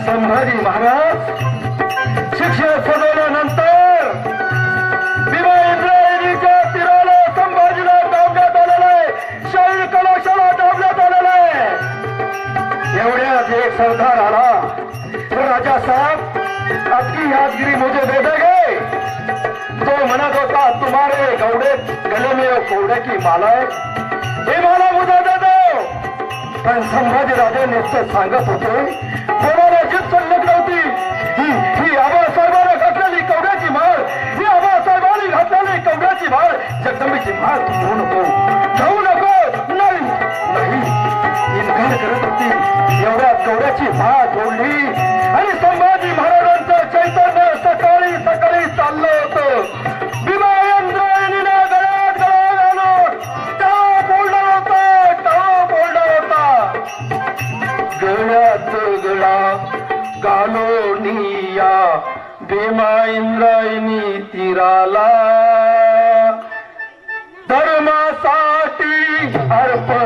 संभाजी महाराज शिक्षण सजवल्यानंतर भीमा इंद्रायणीच्या संभाजीला डावण्यात आलेला आहे. शाहीर कलाशाला डावण्यात आहे. एक सरदार आला. राजा साहेब यादगिरी मुझे दे देंगे? तो म्हणत होता तुम्हारे गौडे गले में कोवडे की माला हे। माला मुझे दे दो. पण संभाजी राजे नुसतं सांगत होते அறுப்ப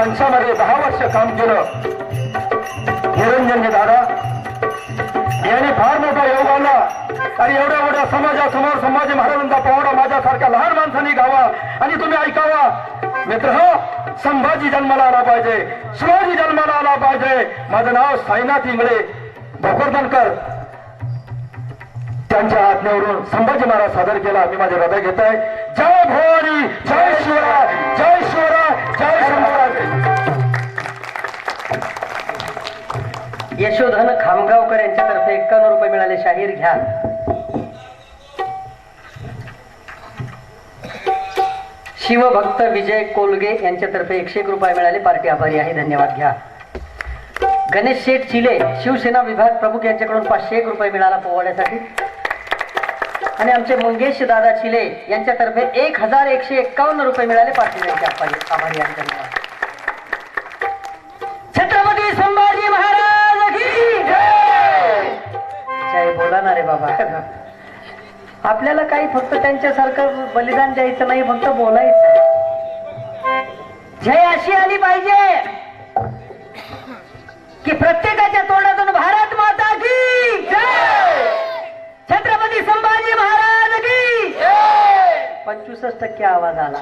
संचामध्ये दहा वर्ष काम केलं. निरंजनजी दादा याने फार मोठा योग आला आणि एवढ्या मोठ्या समाजासमोर संभाजी महाराजांचा पोवाडा माझ्यासारख्या लहान माणसांनी गावा. आणि तुम्ही ऐकावा. मित्र हो संभाजी जन्माला आला पाहिजे. शिवाजी जन्माला आला पाहिजे. माझं नाव साईनाथ इंगळे. भोकरदनकर त्यांच्या आज्ञेवरून संभाजी महाराज सादर केला. मी माझे हृदय घेत आहे जय भवानी. जय शिवराय. जय शिवराय. जय यशोधन खामगावकर यांच्यातर्फे एक्कावन्न रुपये मिळाले. शाहीर घ्या. शिवभक्त विजय कोलगे यांच्यातर्फे एकशे एक रुपये मिळाले. पार्टी आभारी आहे. धन्यवाद घ्या. गणेश शेठ चिले शिवसेना विभाग प्रमुख यांच्याकडून पाचशे एक रुपये मिळाला पोवाड्यासाठी. आणि आमचे मंगेश दादा चिले यांच्यातर्फे एक हजार एकशे एक्कावन्न रुपये मिळाले. पार्टी आभारी आहे. धन्यवाद. जय बाबा. आपल्याला काही फक्त त्यांच्यासारखं बलिदान द्यायचं नाही फक्त बोलायचं जय अशी आली पाहिजे की प्रत्येकाच्या तोंडातून भारत माता की छत्रपती संभाजी महाराज की पंचवीसच टक्के आवाज आला.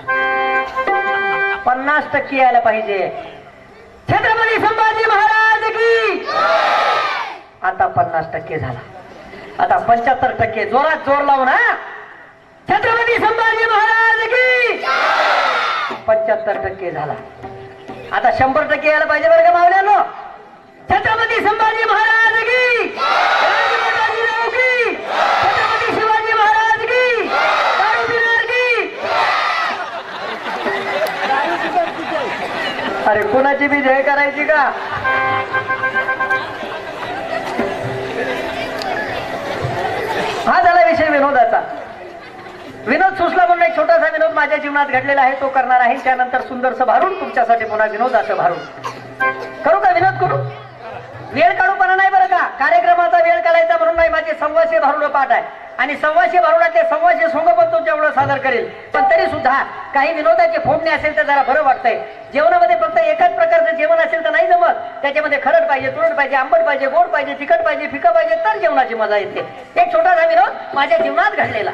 पन्नास टक्के यायला पाहिजे. छत्रपती संभाजी महाराज की आता पन्नास टक्के झाला. आता पंच्याहत्तर टक्के जोरात जोर लावून हा? छत्रपती संभाजी महाराज की पंच्याहत्तर टक्के झाला. आता शंभर टक्के यायला पाहिजे बरं का मावल्यानो छत्रपती संभाजी महाराज की छत्रपती शिवाजी महाराज की अरे कोणाची बी जय करायची का? हा झाला विषय विनोदाचा. विनोद सुचला म्हणून एक छोटासा विनोद माझ्या जीवनात घडलेला आहे तो करणार आहे. त्यानंतर सुंदरसं भारून तुमच्यासाठी पुन्हा विनोदाचं भारून. करू का विनोद करू वेळ काढूपणा नाही बरं का? कार्यक्रमाचा वेळ काढायचा म्हणून नाही माझे सव्वाशे भारून पाठ आहे. आणि सव्वाशे ते सव्वाशे सोंगपण तुमच्या एवढं सादर करेल पण तरी सुद्धा काही विनोदाचे फोडणे असेल तर जरा बरं वाटतंय. जेवणामध्ये फक्त एकाच प्रकारचं जेवण असेल तर नाही जमत. त्याच्यामध्ये खरड पाहिजे तुरट पाहिजे आंबट पाहिजे गोड पाहिजे तिखट पाहिजे फिकं पाहिजे तर जेवणाची मजा येते. एक छोटासा विनोद माझ्या जीवनात घडलेला.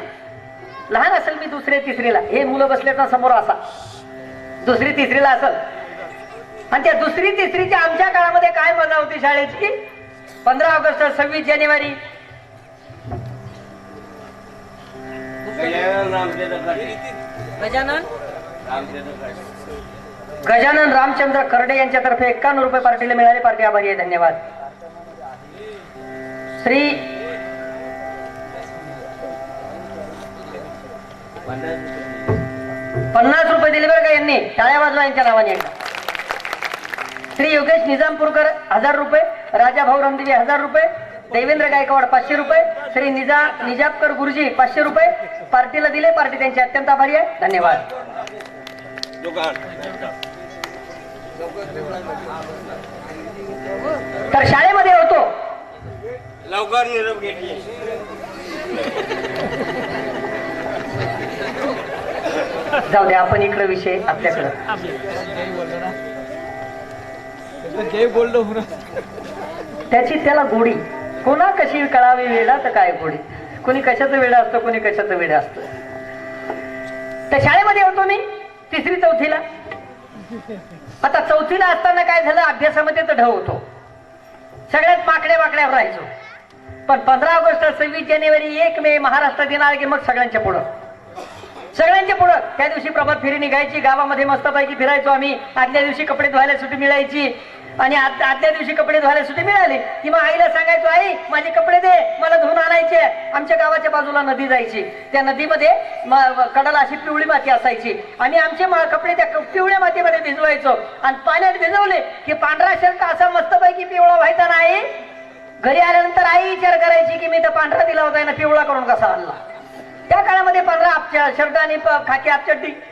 लहान असेल मी दुसरे तिसरीला. हे मुलं बसलेत ना समोर असा. दुसरी तिसरीला असल आणि त्या दुसरी तिसरीच्या आमच्या काळामध्ये काय मजा होती शाळेची पंधरा ऑगस्ट सव्वीस जानेवारी. गजानन गजानन? रामचंद्र करडे यांच्यातर्फे एक्कावन्न रुपये पार्टीला मिळाले. पार्टी आभारी आहे. धन्यवाद. श्री पन्नास रुपये दिले बरं का यांनी? टाळ्या वाजवा यांच्या नावाने एकदा. श्री योगेश निजामपूरकर हजार रुपये. राजा भाऊ रामदेवी हजार रुपये. देवेंद्र गायकवाड पाचशे रुपये श्री निजा निजापकर गुरुजी पाचशे रुपये. पार्टीला दिले पार्टी त्यांची अत्यंत आभारी आहे. धन्यवाद. तर शाळेमध्ये होतो. लवकर निरोप घेतली. जाऊ दे आपण इकडे विषय आपल्याकडं. जय बोललो म्हणून. त्याची त्याला गोडी. कोणा कशी कळावी वेळा तर काय पुढे? कोणी कशाचं वेळ असतं कोणी कशाचं वेळ असतं? त्या शाळेमध्ये होतो मी तिसरी चौथीला. आता चौथीला असताना काय झालं अभ्यासामध्ये तर ढव होतो. सगळ्यात माकड्या वाकड्यावर राहायचो. पण पंधरा ऑगस्ट सव्वीस जानेवारी एक मे महाराष्ट्र दिन आला की मग सगळ्यांच्या पुढं. सगळ्यांच्या पुढं. त्या दिवशी प्रभात फेरी निघायची गावामध्ये मस्तपैकी फिरायचो आम्ही. आदल्या दिवशी कपडे धुवायला सुट्टी मिळायची. आणि आद- आदल्या दिवशी कपडे धुवायला सुट्टी मिळाली. की मग आईला सांगायचो आई माझे कपडे दे मला धुवून आणायचे आमच्या गावाच्या बाजूला नदी जायची. त्या नदीमध्ये कडाला अशी पिवळी माती असायची. आणि आमचे मा- कपडे त्या पिवळ्या मातीमध्ये भिजवायचो. आणि पाण्यात भिजवले की पांढरा शर्ट असा मस्तपैकी पिवळा व्हायचा नाही. घरी आल्यानंतर आई विचार करायची की मी तर पांढरा दिला होता ना पिवळा करून कसा आणला? त्या काळामध्ये पांढरा आपच्या शर्ट आणि खाकी आपचड्डी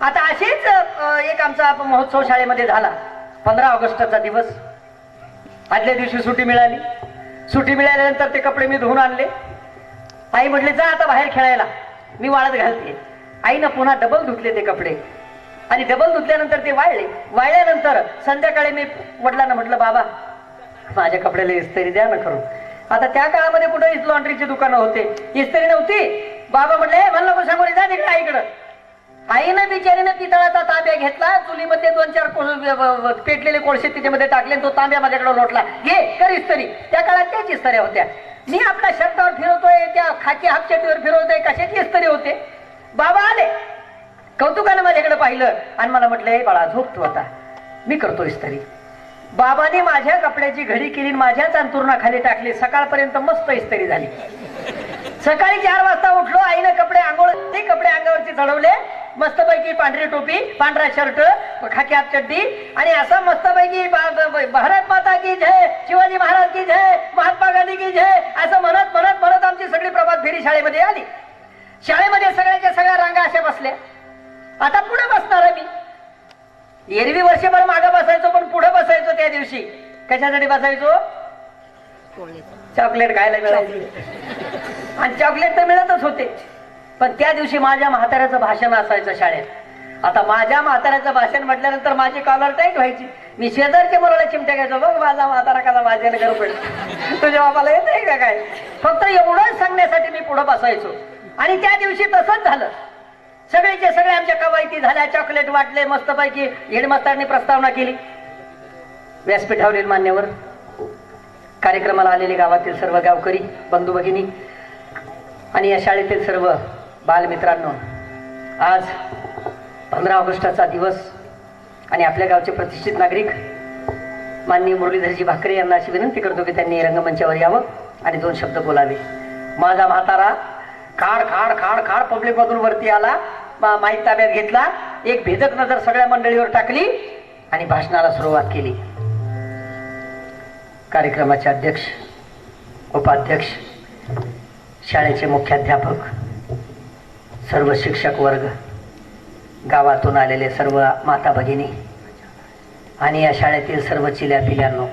आता अशीच एक आमचा महोत्सव शाळेमध्ये झाला. पंधरा ऑगस्टचा दिवस. आदल्या दिवशी सुट्टी मिळाली. सुट्टी मिळाल्यानंतर ते कपडे मी धुवून आणले. आई म्हटले जा आता बाहेर खेळायला. मी वाळत घालते. आईनं पुन्हा डबल धुतले ते कपडे. आणि डबल धुतल्यानंतर ते वाळले. वाळल्यानंतर संध्याकाळी मी वडिलांना म्हटलं बाबा माझ्या कपड्याला इस्त्री द्या ना खरं आता त्या काळामध्ये कुठं लॉन्ड्रीची दुकानं होते? इस्त्री नव्हती. बाबा म्हटले "ए, मला नको सांगू जा तिकडे आईकडं आईनं बिचारीनं पितळाचा तांब्या घेतला चुलीमध्ये दोन चार कोळ- पेटलेले कोळसे तिच्यामध्ये टाकले आणि तो तांब्या माझ्याकडे लोटला. घे करीस तरी. त्या काळात त्याच इस्तऱ्या होत्या. मी आपल्या शर्टावर फिरवतोय त्या खाकी हापचेटीवर फिरवतोय कशाची इस्तरी होते? बाबा आले. कौतुकानं माझ्याकडे पाहिलं आणि मला म्हटलं हे बाळा झोप तू आता. मी करतो इस्तरी. बाबाने माझ्या कपड्याची घडी केली माझ्याच अंतुरणाखाली टाकली. सकाळपर्यंत मस्त इस्तरी झाली. सकाळी चार वाजता उठलो आईने कपडे आंघोळ ते कपडे अंगावरती चढवले. मस्तपैकी पांढरी टोपी पांढरा शर्ट खाकी हात चड्डी. आणि असा मस्तपैकी भारत माता की जय शिवाजी महाराज की जय महात्मा गांधी की जय असं म्हणत म्हणत म्हणत आमची सगळी प्रभात फेरी शाळेमध्ये आली. शाळेमध्ये सगळ्याच्या सगळ्या रांगा अशा बसल्या. आता पुढे बसणार आहे मी. एरवी वर्षभर मागं बसायचो पण पुढे बसायचो त्या दिवशी. कशासाठी बसायचो? चॉकलेट. खायला मिळायचे. आणि चॉकलेट तर मिळतच होते. पण त्या दिवशी माझ्या म्हाताऱ्याचं भाषण असायचं शाळेत. आता माझ्या म्हाताऱ्याचं भाषण म्हटल्यानंतर माझी कॉलर टाईट व्हायची. मी शेजारच्या मुलाला चिमट्या घ्यायचो बघ माझा म्हातारा कसा माझ्याने घर पडेल. तुझ्या बाबाला येत आहे का काय? फक्त एवढंच सांगण्यासाठी मी पुढं बसायचो. आणि त्या दिवशी तसंच झालं. सगळेचे सगळे आमच्या कवायती झाल्या चॉकलेट वाटले मस्तपैकी हेडमास्टरनी प्रस्तावना केली. व्यासपीठावरील मान्यवर. कार्यक्रमाला आलेले गावातील सर्व गावकरी बंधू भगिनी आणि या शाळेतील सर्व बालमित्रांनो आज पंधरा ऑगस्टाचा दिवस आणि आपल्या गावचे प्रतिष्ठित नागरिक माननीय मुरलीधरजी भाकरे यांना अशी विनंती करतो की त्यांनी रंगमंचावर यावं आणि दोन शब्द बोलावे. माझा म्हातारा खाड खाड खाड खाड पब्लिक मधून वरती आला मा- माईक ताब्यात घेतला एक भेदक नजर सगळ्या मंडळीवर टाकली आणि भाषणाला सुरुवात केली. कार्यक्रमाचे अध्यक्ष उपाध्यक्ष शाळेचे मुख्याध्यापक सर्व शिक्षक वर्ग गावातून आलेले सर्व माता भगिनी आणि या शाळेतील सर्व चिल्या पिल्यांनो